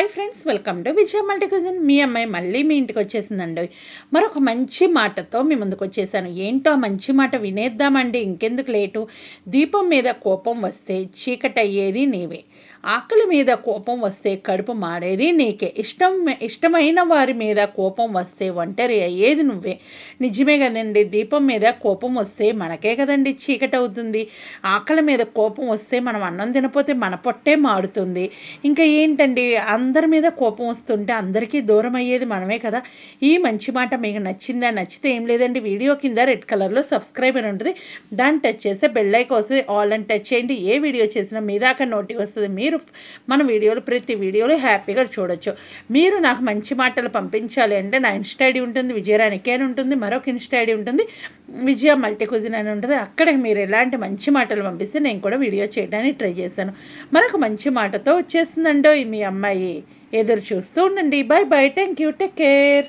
Hi friends welcome to Vijaya multi cuisine మీ అమ్మాయి మళ్ళీ మీ ఇంటికి వచ్చేసిందండి. మరొక మంచి మాటతో మీ ముందుకు వచ్చేసాను. ఏంటో ఆ మంచి మాట వినేద్దామండి. ఇంకెందుకు లేటు? దీపం మీద కోపం వస్తే చీకటి అయ్యేది నీవే. ఆకలి మీద కోపం వస్తే కడుపు మాడేది నీకే. ఇష్టం ఇష్టమైన వారి మీద కోపం వస్తే ఒంటరి అయ్యేది నువ్వే. నిజమే కదండి దీపం మీద కోపం వస్తే మనకే కదండి చీకటి అవుతుంది ఆకలి మీద కోపం వస్తే మనం అన్నం తినపోతే మన పొట్టే మాడుతుంది ఇంకా ఏంటండి అందరి మీద కోపం వస్తుంటే అందరికీ దూరం అయ్యేది మనమే కదా. ఈ మంచి మాట మీకు నచ్చిందా? నచ్చితే ఏం లేదండి. వీడియో కింద రెడ్ కలర్లో సబ్స్క్రైబ్ అని ఉంటుంది. దాన్ని టచ్ చేస్తే బెల్లైకి వస్తుంది. ఆల్ అని టచ్ చేయండి. ఏ వీడియో చేసినా మీ దాకా నోటి వస్తుంది. మీరు మన వీడియోలు ప్రతి వీడియోలు హ్యాపీగా చూడొచ్చు. మీరు నాకు మంచి మాటలు పంపించాలి అంటే నా ఇన్స్టా ఐడి ఉంటుంది. విజయరానికి అని ఉంటుంది. మరొక ఇన్స్టా ఐడి ఉంటుంది. విజయ మల్టీ కుజిన్ అని ఉంటుంది. అక్కడ మీరు ఎలాంటి మంచి మాటలు పంపిస్తే నేను కూడా వీడియో చేయడానికి ట్రై చేశాను. మరొక మంచి మాటతో వచ్చేస్తుందండో మీ అమ్మాయి. ఎదురు చూస్తూ ఉండండి. Bye bye thank you take care